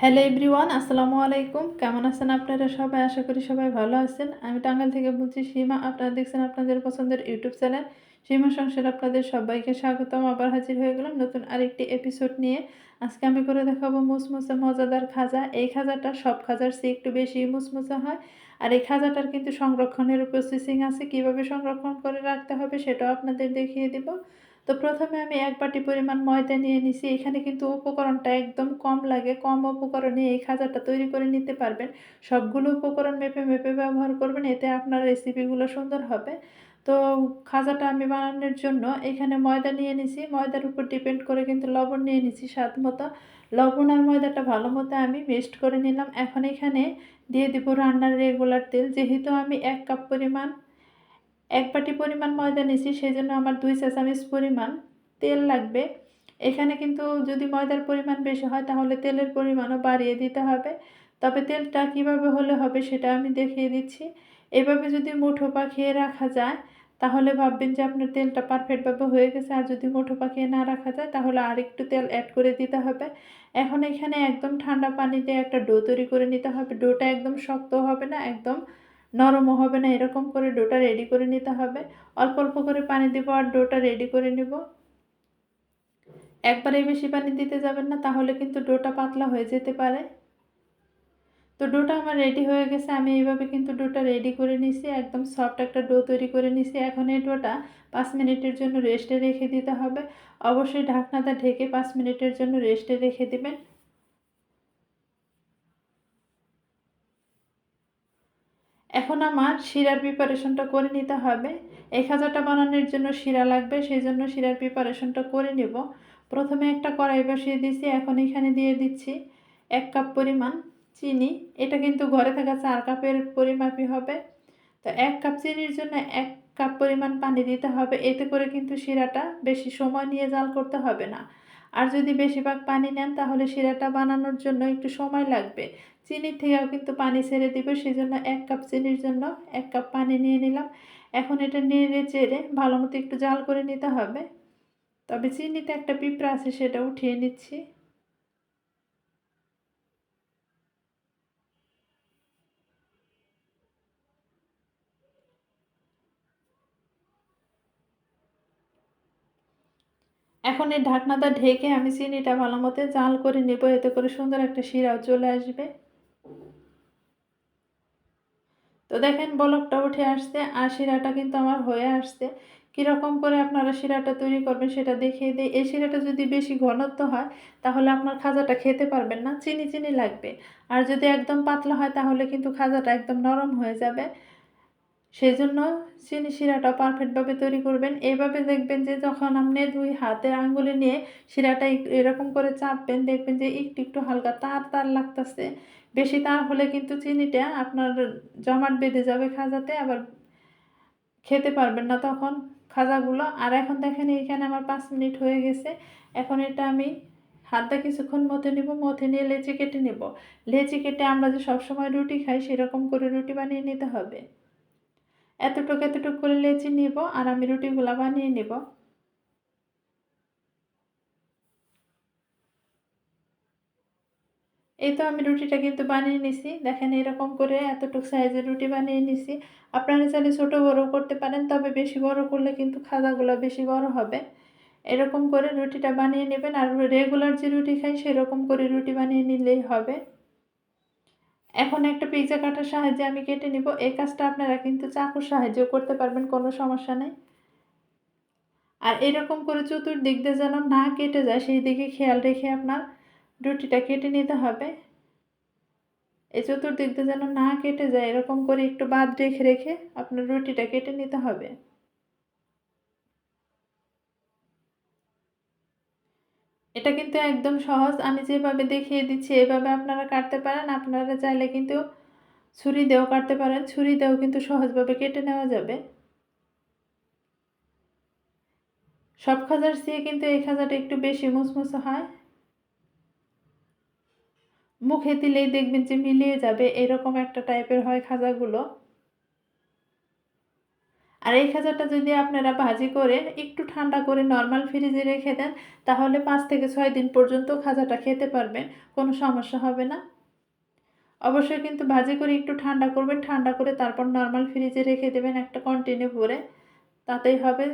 Hello everyone আসসালামু আলাইকুম। কেমন আছেন আপনারা সবাই? আশা করি সবাই ভালো আছেন। আমি টাঙ্গাল থেকে বলছি সীমা। আপনারা দেখছেন আপনাদের পছন্দের ইউটিউব চ্যানেল। সীমা সংসার আপনাদের সবাইকে স্বাগতম। আবার হাজির হয়ে গেলাম নতুন আরেকটি এপিসোড নিয়ে। আজকে আমি করে দেখাবো মুসমুসে মজাদার খাজা। এই খাজাটা সব খাজার চেয়ে একটু বেশি মুসমুসে হয়। আর এই খাজাটার কিন্তু সংরক্ষণের প্রসেসিং আছে। কীভাবে সংরক্ষণ করে রাখতে হবে সেটাও আপনাদের দেখিয়ে দিব। তো প্রথমে আমি এক বাটি পরিমাণ ময়দা নিয়ে নিছি। এখানে কিন্তু উপকরণটা একদম কম লাগে। কম উপকরণে এই খাজাটা তৈরি করে নিতে পারবেন। সবগুলো উপকরণ মেপে মেপে ব্যবহার করবেন, এতে আপনার রেসিপিগুলো সুন্দর হবে। তো খাজাটা আমি বানানোর জন্য এখানে ময়দা নিয়ে নিছি। ময়দার উপর ডিপেন্ড করে কিন্তু লবণ নিয়ে নিছি স্বাদ মতো। লবণ আর ময়দাটা ভালো মতো আমি মিক্সড করে নিলাম। এখন এখানে দিয়ে দিব রান্নার রেগুলার তেল। যেহেতু আমি এক কাপ পরিমাণ এক বাটি পরিমাণ ময়দা নিয়েছি সেই জন্য আমার দুই চা চামচ পরিমাণ তেল লাগবে। এখানে কিন্তু যদি ময়দার পরিমাণ বেশি হয়, তাহলে তেলের পরিমাণও বাড়িয়ে দিতে হবে। তবে তেলটা কীভাবে হলে হবে সেটা আমি দেখিয়ে দিচ্ছি। এভাবে যদি মুঠো পাখিয়ে রাখা যায়, তাহলে ভাববেন যে আপনার তেলটা পারফেক্টভাবে হয়ে গেছে। আর যদি মুঠো পাখিয়ে না রাখা যায়, তাহলে আর একটু তেল অ্যাড করে দিতে হবে। এখন এখানে একদম ঠান্ডা পানিতে একটা ডো তৈরি করে নিতে হবে। ডোটা একদম শক্ত হবে না, একদম নরমও হবে না, এরকম করে ডোটা রেডি করে নিতে হবে। অল্প অল্প করে পানি দেবো আর ডোটা রেডি করে নেব। একবারে বেশি পানি দিতে যাবেন না, তাহলে কিন্তু ডোটা পাতলা হয়ে যেতে পারে। তো ডোটা আমার রেডি হয়ে গেছে, আমি এইভাবে কিন্তু ডোটা রেডি করে নিছি, একদম সফট একটা ডো তৈরি করে নিছি। এখন এই ডোটা পাঁচ মিনিটের জন্য রেস্টে রেখে দিতে হবে। অবশ্যই ঢাকনাটা ঢেকে পাঁচ মিনিটের জন্য রেস্টে রেখে দিবেন। এখন আমার শিরার প্রিপারেশনটা করে নিতে হবে। এই খাজাটা বানানোর জন্য শিরা লাগবে, সেই জন্য শিরার প্রিপারেশনটা করে নেব। প্রথমে একটা কড়াই বসিয়ে দিয়েছি, এখন এখানে দিয়ে দিচ্ছি এক কাপ পরিমাণ চিনি। এটা কিন্তু ঘরে থাকা চার কাপের পরিমাপই হবে। তো এক কাপ চিনির জন্য এক কাপ পরিমাণ পানি দিতে হবে। এতে করে কিন্তু শিরাটা বেশি সময় নিয়ে জাল করতে হবে না। আর যদি বেশিরভাগ পানি নেন, তাহলে শিরাটা বানানোর জন্য একটু সময় লাগবে। চিনির থেকেও কিন্তু পানি ছেড়ে দিবে সেই জন্য এক কাপ চিনির জন্য এক কাপ পানি নিয়ে নিলাম। এখন এটা নেড়ে চেড়ে ভালো মতো একটু জাল করে নিতে হবে। তবে চিনিতে একটা পিঁপড়া আছে, সেটা উঠিয়ে নিচ্ছি। এখন এই ঢাকনাটা ঢেকে আমি চিনিটা ভালো মতো জাল করে নেব, এতে করে সুন্দর একটা শিরাও চলে আসবে। তো দেখেন বলকটা উঠে আসছে আর শিরাটা কিন্তু আমার হয়ে আসছে। কীরকম করে আপনারা শিরাটা তৈরি করবেন সেটা দেখিয়ে দিই। এই শিরাটা যদি বেশি ঘনত্ব হয়, তাহলে আপনার খাজাটা খেতে পারবেন না, চিনি চিনি লাগবে। আর যদি একদম পাতলা হয়, তাহলে কিন্তু খাজাটা একদম নরম হয়ে যাবে। সেই জন্য চিনি শিরাটা পারফেক্টভাবে তৈরি করবেন। এইভাবে দেখবেন যে যখন আপনি দুই হাতের আঙ্গুলি নিয়ে শিরাটা এরকম করে চাপবেন, দেখবেন যে একটু একটু হালকা তার তার লাগতেছে। বেশি তার হলে কিন্তু চিনিটা আপনার জমাট বেঁধে যাবে খাজাতে, আবার খেতে পারবেন না তখন খাজাগুলো। আর এখন দেখেন এইখানে আমার পাঁচ মিনিট হয়ে গেছে। এখন এটা আমি হাতটা কিছুক্ষণ মতে নেব মতে নিয়ে লেচি কেটে নেব। লেচি কেটে আমরা যে সবসময় রুটি খাই, সেরকম করে রুটি বানিয়ে নিতে হবে। এতটুকু এতটুকু করে লেচি নেব আর আমি রুটিগুলো বানিয়ে নেব। এই তো আমি রুটিটা কিন্তু বানিয়ে নিছি। দেখেন এরকম করে এতটুকু সাইজের রুটি বানিয়ে নিছি। আপনারা চাইলে ছোটো বড়ো করতে পারেন, তবে বেশি বড় করলে কিন্তু খাজাগুলো বেশি বড় হবে। এরকম করে রুটিটা বানিয়ে নেবেন আর রেগুলার যে রুটি খাই সেরকম করে রুটি বানিয়ে নিলেই হবে। এখন একটা পিৎজা কাটার সাহায্যে আমি কেটে নিব। এই কাজটা আপনারা কিন্তু চাকুর সাহায্যেও করতে পারবেন, কোনো সমস্যা নেই। আর এরকম করে চতুর্দিক দিয়ে যেন না কেটে যায়, সেই দিকে খেয়াল রেখে আপনার রুটিটা কেটে নিতে হবে। এই চতুর্দিক দিয়ে যেন না কেটে যায়, এরকম করে একটু বাদ রেখে রেখে আপনার রুটিটা কেটে নিতে হবে। এটা কিন্তু একদম সহজ। আমি যেভাবে দেখিয়ে দিচ্ছি, এভাবে আপনারা কাটতে পারেন। আপনারা চাইলে কিন্তু ছুরি দিয়েও কাটতে পারেন। ছুরি দিয়েও কিন্তু সহজভাবে কেটে নেওয়া যাবে। সব খাজার চেয়ে কিন্তু এই খাজাটা একটু বেশি মুসমুসে হয়। মুখে দিলেই দেখবেন যে মিলিয়ে যাবে। এরকম একটা টাইপের হয় খাজাগুলো। আর এই খাজাটা যদি আপনারা ভাজি করে একটু ঠান্ডা করে নর্মাল ফ্রিজে রেখে দেন, তাহলে পাঁচ থেকে ছয় দিন পর্যন্ত খাজাটা খেতে পারবেন, কোনো সমস্যা হবে না। অবশ্যই কিন্তু ভাজি করে একটু ঠান্ডা করবেন, ঠান্ডা করে তারপর নর্মাল ফ্রিজে রেখে দেবেন একটা কন্টিনিউ করে তাতেই হবে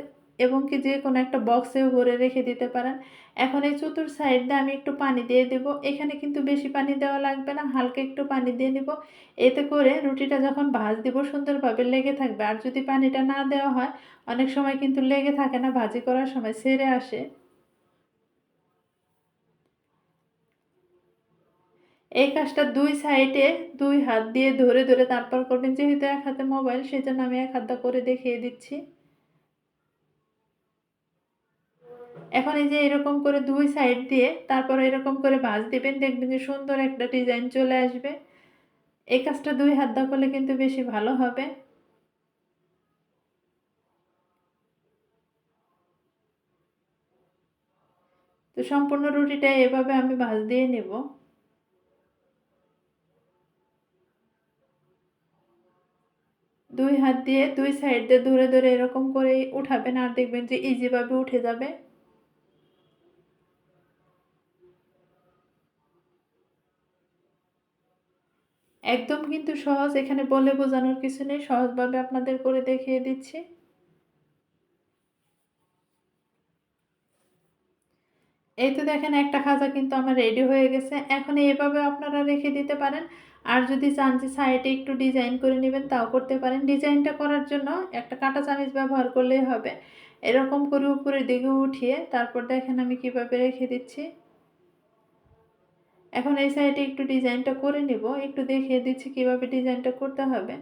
এবং কি যে কোনো একটা বক্সেও ভরে রেখে দিতে পারেন। এখন এই চতুর সাইড দিয়ে আমি একটু পানি দিয়ে দেব। এখানে কিন্তু বেশি পানি দেওয়া লাগবে না, হালকা একটু পানি দিয়ে নিব। এতে করে রুটিটা যখন ভাজ দিব সুন্দরভাবে লেগে থাকবে। আর যদি পানিটা না দেওয়া হয়, অনেক সময় কিন্তু লেগে থাকে না, ভাজি করার সময় সেরে আসে। এই কাজটা দুই সাইডে দুই হাত দিয়ে ধরে ধরে তারপর করবেন। যেহেতু এক হাতে মোবাইল সেই জন্য আমি এক হাত করে দেখিয়ে দিচ্ছি। এখন এই যে এরকম করে দুই সাইড দিয়ে তারপর এরকম করে ভাঁজ দেবেন, দেখবেন যে সুন্দর একটা ডিজাইন চলে আসবে। এই কাজটা দুই হাত দা করলে কিন্তু বেশি ভালো হবে। তো সম্পূর্ণ রুটিটা এভাবে আমি ভাঁজ দিয়ে নেব। দুই হাত দিয়ে দুই সাইড দিয়ে ধরে ধরে এরকম করে উঠাবেন, আর দেখবেন যে ইজিভাবে উঠে যাবে। একদম কিন্তু সহজ, এখানে বলে বোঝানোর কিছু নেই, সহজভাবে আপনাদের করে দেখিয়ে দিচ্ছি। এই তো দেখেন, একটা খাজা কিন্তু আমার রেডি হয়ে গেছে। এখন এভাবে আপনারা রেখে দিতে পারেন। আর যদি চান যে সাইডে একটু ডিজাইন করে নেবেন, তাও করতে পারেন। ডিজাইনটা করার জন্য একটা কাঁটা চামিচ ব্যবহার করলেই হবে। এরকম করে উপরের দিকে উঠিয়ে তারপর দেখেন আমি কীভাবে রেখে দিচ্ছি। এখন এই সাইডে একটু ডিজাইনটা করে নিব, একটু দেখিয়ে দিচ্ছি কীভাবে ডিজাইনটা করতে হবে।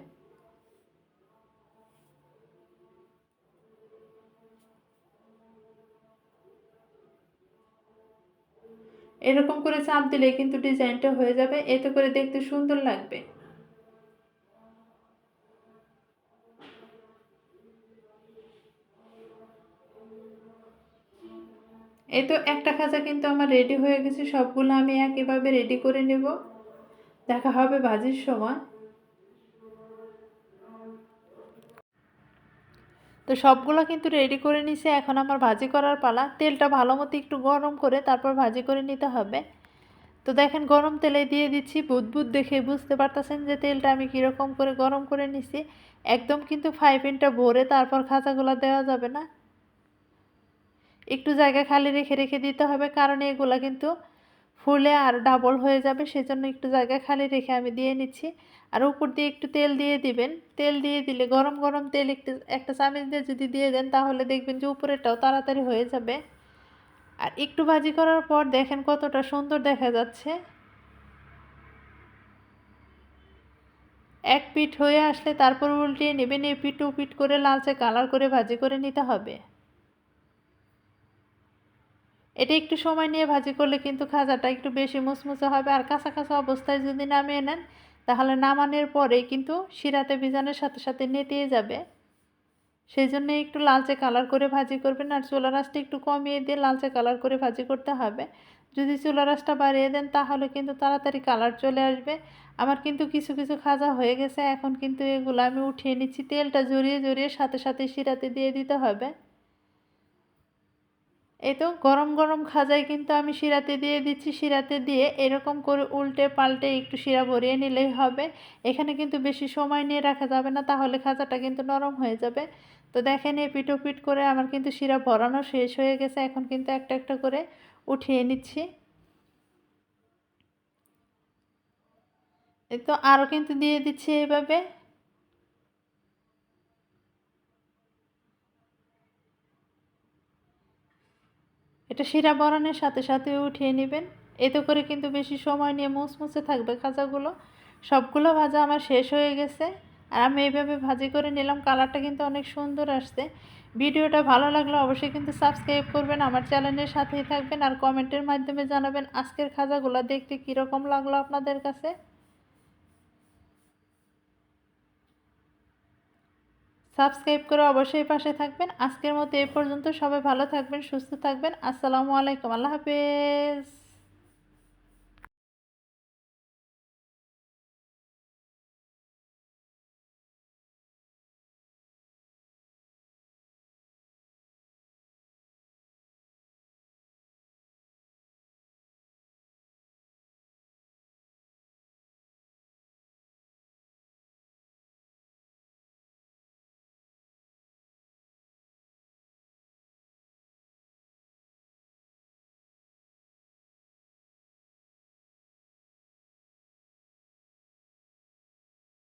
এরকম করে চাপ দিলে কিন্তু ডিজাইনটা হয়ে যাবে, এতে করে দেখতে সুন্দর লাগবে। এই তো একটা খাঁচা কিন্তু আমার রেডি হয়ে গেছে, সবগুলো আমি একইভাবে রেডি করে নেব। দেখা হবে ভাজির সময়। তো সবগুলো কিন্তু রেডি করে নিছে এখন আমার ভাজি করার পালা। তেলটা ভালো মতো একটু গরম করে তারপর ভাজি করে নিতে হবে। তো দেখেন, গরম তেলে দিয়ে দিচ্ছি বুদবুদ দেখে বুঝতে পারতেছেন যে তেলটা আমি কীরকম করে গরম করে নিছি। একদম কিন্তু ফাইভ ইনটা ভরে তারপর খাঁচাগুলো দেওয়া যাবে না। একটু জায়গা খালি রেখে রেখে দিতে হবে, কারণ এগুলো কিন্তু ফুলে আর ডাবল হয়ে যাবে, সেজন্য একটু জায়গা খালি রেখে আমি দিয়ে নিচ্ছি। আর উপর দিয়ে একটু তেল দিয়ে দিবেন। তেল দিয়ে দিলে, গরম গরম তেল একটু, একটা চামচ দিয়ে যদি দিয়ে দেন, তাহলে দেখবেন যে উপরেটাও তাড়াতাড়ি হয়ে যাবে। আর একটু ভাজি করার পর দেখেন কতটা সুন্দর দেখা যাচ্ছে। এক পিঠ হয়ে আসলে তারপর উল্টিয়ে নেবেন এই পিঠ ও পিঠ করে, লালচে কালার করে ভাজি করে নিতে হবে। এটা একটু সময় নিয়ে ভাজি করলে কিন্তু খাজাটা একটু বেশি মুচমুচে হবে। আর কাঁচা কাঁচা অবস্থায় যদি নামিয়ে নেন, তাহলে নামানোর পরে কিন্তু শিরাতে ভিজানোর সাথে সাথে নেতিয়ে যাবে। সেই জন্য একটু লালচে কালার করে ভাজি করবেন। আর চুলা রাসটা একটু কমিয়ে দিয়ে লালচে কালার করে ভাজি করতে হবে। যদি চুলা রাসটা বাড়িয়ে দেন, তাহলে কিন্তু তাড়াতাড়ি কালার চলে আসবে। আমার কিন্তু কিছু কিছু খাজা হয়ে গেছে। এখন কিন্তু এগুলো আমি উঠিয়ে নিচ্ছি। তেলটা জড়িয়ে জড়িয়ে সাথে সাথে শিরাতে দিয়ে দিতে হবে। এই তো গরম গরম খাজাই কিন্তু আমি শিরাতে দিয়ে দিচ্ছি, শিরাতে দিয়ে এরকম করে উল্টে পাল্টে একটু শিরা ভরিয়ে নিলেই হবে। এখানে কিন্তু বেশি সময় নিয়ে রাখা যাবে না, তাহলে খাজাটা কিন্তু নরম হয়ে যাবে। তো দেখেন এই পিটো পিট করে আমার কিন্তু শিরা ভরানো শেষ হয়ে গেছে, এখন কিন্তু একটা একটা করে উঠিয়ে নিচ্ছি। তো আরও কিন্তু দিয়ে দিচ্ছি এইভাবে। এটা শিরা বরানের সাথে সাথে উঠিয়ে নেবেন। এতে করে কিন্তু বেশি সময় নিয়ে মুসমুসে থাকবে খাজাগুলো। সবগুলো ভাজা আমার শেষ হয়ে গেছে। আর আমি এইভাবে ভাজি করে নিলাম, কালারটা কিন্তু অনেক সুন্দর আসছে। ভিডিওটা ভালো লাগলে অবশ্যই কিন্তু সাবস্ক্রাইব করবেন, আমার চ্যানেলের সাথেই থাকবেন আর কমেন্টের মাধ্যমে জানাবেন আজকের খাজাগুলো দেখতে কীরকম লাগল আপনাদের কাছে। সাবস্ক্রাইব করে অবশ্যই পাশে থাকবেন। আজকের মতো এ পর্যন্ত সবাই ভালো থাকবেন, সুস্থ থাকবেন। আসসালামু আলাইকুম, আল্লাহ হাফেজ।